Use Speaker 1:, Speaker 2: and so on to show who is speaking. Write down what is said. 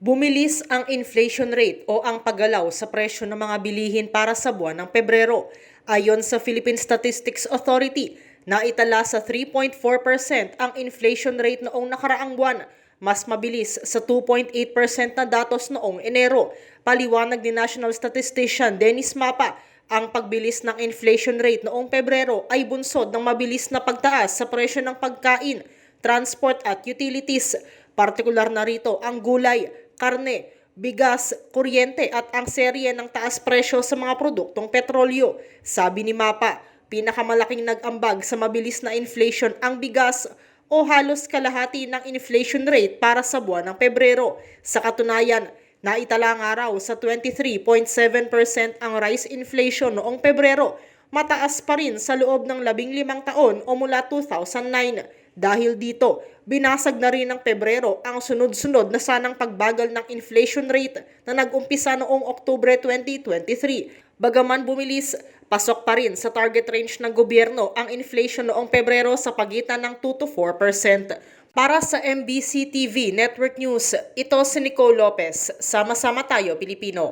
Speaker 1: Bumilis ang inflation rate o ang paggalaw sa presyo ng mga bilihin para sa buwan ng Pebrero. Ayon sa Philippine Statistics Authority, naitala sa 3.4% ang inflation rate noong nakaraang buwan, mas mabilis sa 2.8% na datos noong Enero. Paliwanag ni National Statistician Dennis Mapa, ang pagbilis ng inflation rate noong Pebrero ay bunsod ng mabilis na pagtaas sa presyo ng pagkain, transport at utilities. Partikular na rito ang gulay, karne, bigas, kuryente at ang serye ng taas presyo sa mga produktong petrolyo. Sabi ni Mapa, pinakamalaking nag-ambag sa mabilis na inflation ang bigas o halos kalahati ng inflation rate para sa buwan ng Pebrero. Sa katunayan, naitala nga raw sa 23.7% ang rice inflation noong Pebrero, mataas pa rin sa loob ng labing limang taon o mula 2009. Dahil dito, binasag na rin ng Pebrero ang sunod-sunod na sanang pagbagal ng inflation rate na nag-umpisa noong Oktubre 2023. Bagaman bumilis, pasok pa rin sa target range ng gobyerno ang inflation noong Pebrero sa pagitan ng 2 to 4%. Para sa MBC TV Network News, ito si Nicole Lopez. Sama-sama tayo, Pilipino.